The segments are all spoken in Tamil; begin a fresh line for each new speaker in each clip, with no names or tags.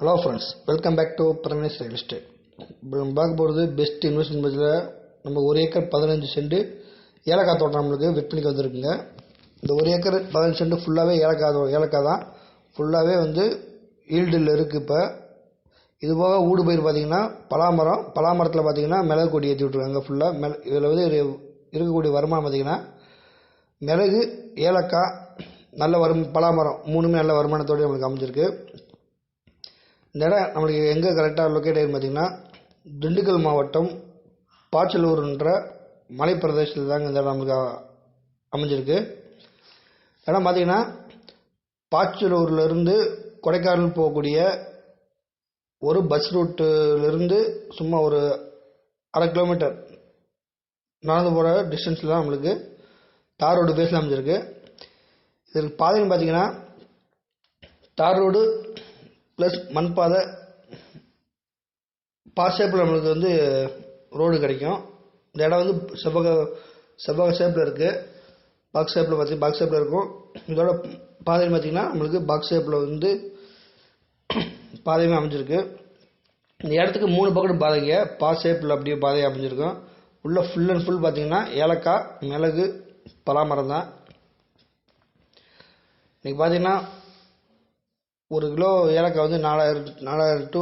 Hello friends welcome back to Pramesh real estate இப்போ நம்ம பார்க்க போகிறது பெஸ்ட் இன்வெஸ்ட்மெண்ட் பட்ஜெட்டில் நம்ம ஒரு ஏக்கர் பதினஞ்சு சென்ட் ஏலக்காய் தோட்டம் நம்மளுக்கு விற்பனைக்கு வந்திருக்குங்க. இந்த ஒரு ஏக்கர் பதினஞ்சு சென்ட் ஃபுல்லாகவே ஏலக்காய் ஏலக்காய் தான். ஃபுல்லாகவே வந்து ஈல்டில் இருக்குது இப்போ. இது போக ஊடு பயிர் பார்த்தீங்கன்னா பலாமரம் பலாமரத்தில் பார்த்தீங்கன்னா மிளகு கொடி ஏற்றி விட்ருக்காங்க ஃபுல்லாக மிள இதில் வந்து ஒரு இருக்கக்கூடிய வருமானம் பார்த்தீங்கன்னா மிளகு ஏலக்காய் நல்ல வரும் பலாமரம் மூணுமே நல்ல வருமானத்தோடு நம்மளுக்கு அமைஞ்சிருக்கு. இந்த இடம் நம்மளுக்கு எங்கே கரெக்டாக லொக்கேட் ஆகிருக்கு பார்த்தீங்கன்னா திண்டுக்கல் மாவட்டம் பாச்சலூர்ன்ற மலைப்பிரதேசத்தில் தாங்க இந்த இடம் நம்மளுக்கு அமைஞ்சிருக்கு. இடம் பார்த்தீங்கன்னா பாச்சலூர்லேருந்து கொடைக்கானல் போகக்கூடிய ஒரு பஸ் ரூட்டுலேருந்து சும்மா ஒரு அரை கிலோமீட்டர் நடந்து போகிற டிஸ்டன்ஸில் தான் நம்மளுக்கு தார் ரோடு பேஸில் அமைஞ்சிருக்கு. இதுக்கு பாதைன்னு பார்த்தீங்கன்னா தார் ரோடு ப்ளஸ் மண் பாதை பாஸ் ஷேப்பில் நம்மளுக்கு வந்து ரோடு கிடைக்கும். இந்த இடம் வந்து செவ்வக செவ்வக ஷேப்பில் இருக்குது பாக்ஸ் ஷேப்பில் பார்த்தி பாக்ஸ் ஷேப்பில் இருக்கும். இதோட பாதைன்னு பார்த்தீங்கன்னா நம்மளுக்கு பாக்ஸ் ஷேப்பில் வந்து பாதையுமே அமைஞ்சிருக்கு. இந்த இடத்துக்கு மூணு பக்கம் பாதைங்க. பாஸ் ஷேப்பில் அப்படியே பாதை அமைஞ்சிருக்கும். உள்ளே ஃபுல் அண்ட் ஃபுல் பார்த்தீங்கன்னா ஏலக்காய் மிளகு பலாமரம் தான். இன்றைக்கி பார்த்தீங்கன்னா ஒரு கிலோ ஏலக்காய் வந்து நாலாயிரம் நாலாயிரம் டு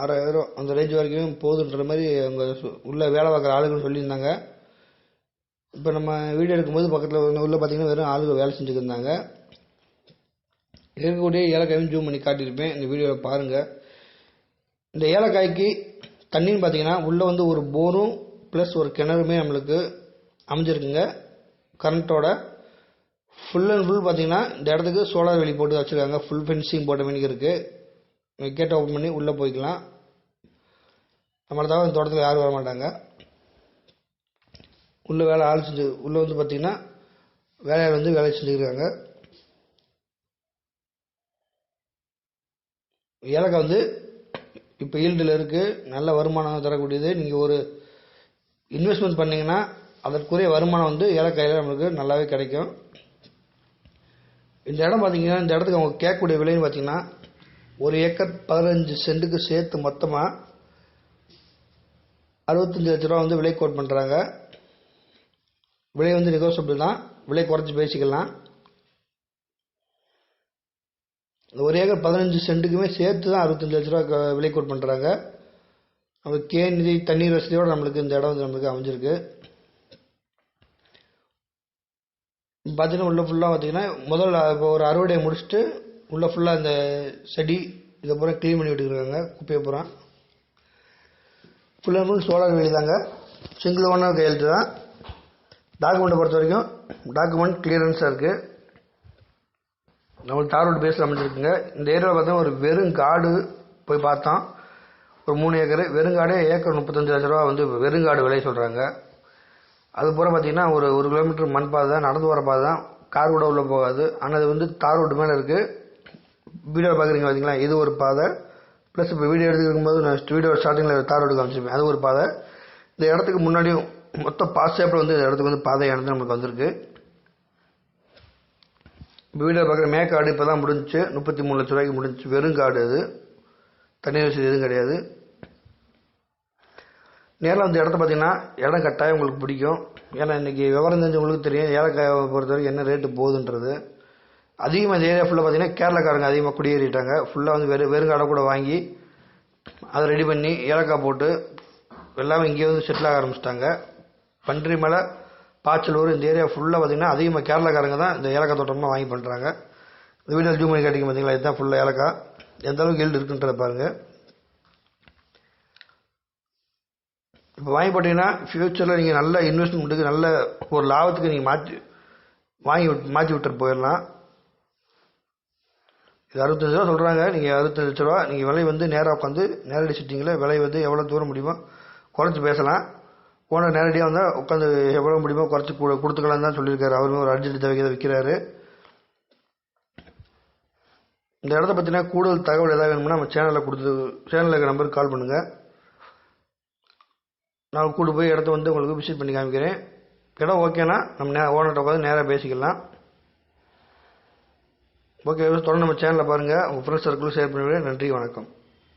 ஆறாயிரம் அந்த ரேஞ்ச் வரைக்கும் போகுதுன்ற மாதிரி அவங்க உள்ளே வேலை பார்க்குற ஆளுகள் சொல்லியிருந்தாங்க. இப்போ நம்ம வீடியோ எடுக்கும்போது பக்கத்தில் உள்ள பார்த்தீங்கன்னா வெறும் ஆளுகள் வேலை செஞ்சுருந்தாங்க இருக்கக்கூடிய ஏலக்காயும் ஜூம் பண்ணி காட்டியிருப்பேன். இந்த வீடியோவை பாருங்கள் இந்த ஏலக்காய்க்கு தண்ணின்னு பார்த்தீங்கன்னா உள்ளே வந்து ஒரு போரும் ப்ளஸ் ஒரு கிணறுமே நம்மளுக்கு அமைஞ்சிருக்குங்க. கரண்ட்டோட ஃபுல் அண்ட் ஃபுல் பார்த்தீங்கன்னா இந்த இடத்துக்கு சோலார் வெளி போட்டு வச்சுருக்காங்க. ஃபுல் ஃபென்சிங் போட்ட மீனிக்கு இருக்குது கேட் ஓப்பன் பண்ணி உள்ளே போய்க்கலாம். நம்மளை தவிர இந்த தோட்டத்தில் யாரும் வர மாட்டாங்க. உள்ளே வேலை ஆள் செஞ்சு உள்ளே வந்து பார்த்தீங்கன்னா வேலையாள் வந்து வேலை செஞ்சுருக்காங்க ஏலக்காய் வந்து இப்போ ஈல்டில் இருக்குது நல்ல வருமானம் தரக்கூடியது. நீங்கள் ஒரு இன்வெஸ்ட்மெண்ட் பண்ணிங்கன்னா அதற்குரிய வருமானம் வந்து ஏலக்காயில் நம்மளுக்கு நல்லாவே கிடைக்கும். இந்த இடம் பார்த்தீங்கன்னா இந்த இடத்துக்கு அவங்க கேட்கக்கூடிய விலைன்னு பார்த்தீங்கன்னா ஒரு ஏக்கர் பதினஞ்சு சென்ட்டுக்கு சேர்த்து மொத்தமாக அறுபத்தஞ்சு லட்ச ரூபா வந்து விலை கோட் பண்ணுறாங்க விலை வந்து நெகோசியபிள் தான். விலை குறைச்சி பேசிக்கலாம். ஒரு ஏக்கர் பதினஞ்சு சென்ட்டுக்குமே சேர்த்து தான் அறுபத்தஞ்சு லட்ச ரூபா விலை கோட் பண்ணுறாங்க நம்மளுக்கு கே நிதி தண்ணீர் வசதியோடு நம்மளுக்கு இந்த இடம் வந்து நம்மளுக்கு அமைஞ்சிருக்கு. பார்த்தீங்கன்னா உள்ள ஃபுல்லாக பார்த்தீங்கன்னா முதல்ல இப்போ ஒரு அறுவடையை முடிச்சுட்டு உள்ளே ஃபுல்லாக இந்த செடி இதை பூரா க்ளீன் பண்ணி விட்டுருக்காங்க குப்பையை பூரா. ஃபுல் அண்ட் ஃபுல் சோலார் வெளி தாங்க. சிங்கிள் ஓனர் கையெழுத்து தான். டாக்குமெண்ட்டை பொறுத்த வரைக்கும் டாக்குமெண்ட் கிளியரன்ஸாக இருக்குது நம்மளுக்கு தார் ரோடு பேஸில் அமைஞ்சிருக்குங்க. இந்த ஏரியாவில் பார்த்தீங்கன்னா ஒரு வெறும் காடு போய் பார்த்தோம் ஒரு மூணு ஏக்கர். வெறுங்காடே ஏக்கர் முப்பத்தஞ்சு லட்ச ரூபா வந்து வெறுங்காடு விலை சொல்கிறாங்க அது பூரா பார்த்தீங்கன்னா ஒரு ஒரு கிலோமீட்டர் மண் பாதை தான் நடந்து வர பாதை தான். கார் கூட உள்ளே போகாது. ஆனால் அது வந்து தார் ரோடு மேலே இருக்குது வீடியோ பார்க்குறீங்க பார்த்தீங்களா இது ஒரு பாதை. ப்ளஸ் இப்போ வீடியோ எடுத்துக்கும் போது நான் வீடியோ ஸ்டார்டிங்கில் தார் ரோடு காமிச்சிருப்பேன். அது ஒரு பாதை. இந்த இடத்துக்கு முன்னாடியும் மொத்தம் பாஸ் ஷேப்பில் வந்து இந்த இடத்துக்கு வந்து பாதையானது நமக்கு வந்திருக்கு. இப்போ வீடியோ பார்க்குற மேக்காடு இப்போ தான் முடிஞ்சுச்சு. முப்பத்தி மூணு லட்ச ரூபாய்க்கு முடிஞ்சிச்சு. வெறும் காடு அது. தண்ணி வசதி எதுவும் கிடையாது. நேரில் வந்து இடத்த பார்த்தீங்கன்னா இடம் கட்டாயம் உங்களுக்கு பிடிக்கும். ஏன்னா இன்றைக்கி விவரம் தெரிஞ்சவங்களுக்கு தெரியும். ஏலக்காயை பொறுத்த வரைக்கும் என்ன ரேட்டு போகுதுன்றது. அதிகமாக இந்த ஏரியா ஃபுல்லாக பார்த்தீங்கன்னா கேரளக்காரங்க அதிகமாக குடியேறிட்டாங்க. ஃபுல்லாக வந்து வெறும் வெறுங்காடை கூட வாங்கி அதை ரெடி பண்ணி ஏலக்காய் போட்டு எல்லாமே இங்கேயே வந்து செட்டில் ஆக ஆரம்பிச்சிட்டாங்க. பன்றி மலை பாச்சலூர் இந்த ஏரியா ஃபுல்லாக பார்த்தீங்கன்னா அதிகமாக கேரளாக்காரங்க தான் இந்த ஏலக்காய் தோட்டமாக வாங்கி பண்ணுறாங்க இந்த வீடியோ ஜூம் பண்ணி காட்டிங்க பார்த்தீங்களா இதுதான் ஃபுல்லாக ஏலக்காய். எந்த அளவுக்கு ஈல்டு இருக்குன்றத பாருங்கள் இப்போ வாங்கி போட்டிங்கன்னா ஃப்யூச்சரில் நீங்கள் நல்ல இன்வெஸ்ட்மெண்ட்டுக்கு நல்ல ஒரு லாபத்துக்கு நீங்கள் மாற்றி வாங்கி விட்- மாற்றி விட்டுட்டு போயிடலாம். இது அறுபத்தஞ்சு ரூபா சொல்கிறாங்க நீங்கள் அறுபத்தஞ்சு லட்ச ரூபா நீங்கள் விலை வந்து நேராக உட்காந்து நேரடி சிட்டிங்கில் விலை வந்து எவ்வளோ தூரம் முடியுமோ குறைச்சி பேசலாம். ஓனர் நேரடியாக வந்தால் உட்காந்து எவ்வளோ முடியுமோ குறைச்சி கொடு கொடுத்துக்கலாம் தான் சொல்லியிருக்காரு. அவருமே ஒரு அர்ஜென்ட் தேவைக்கு விற்கிறாரு இந்த இடத்த பற்றினா கூடுதல் தகவல் ஏதாவது வேணும்னா நம்ம சேனலில் கொடுத்து சேனலில் இருக்கிற நம்பருக்கு கால் பண்ணுங்கள் நான் கூட்டு போய் இடத்த வந்து உங்களுக்கு விசிட் பண்ணி காமிக்கிறேன். இடம் ஓகேனா நம்ம நே ஓனர்கிட்ட உட்காந்து நேராக பேசிக்கலாம். ஓகே தொடர்ந்து நம்ம சேனலில் பாருங்கள் உங்கள் ஃப்ரெண்ட்ஸ் சர்க்கிளும் ஷேர் பண்ணுவேன் நன்றி வணக்கம்.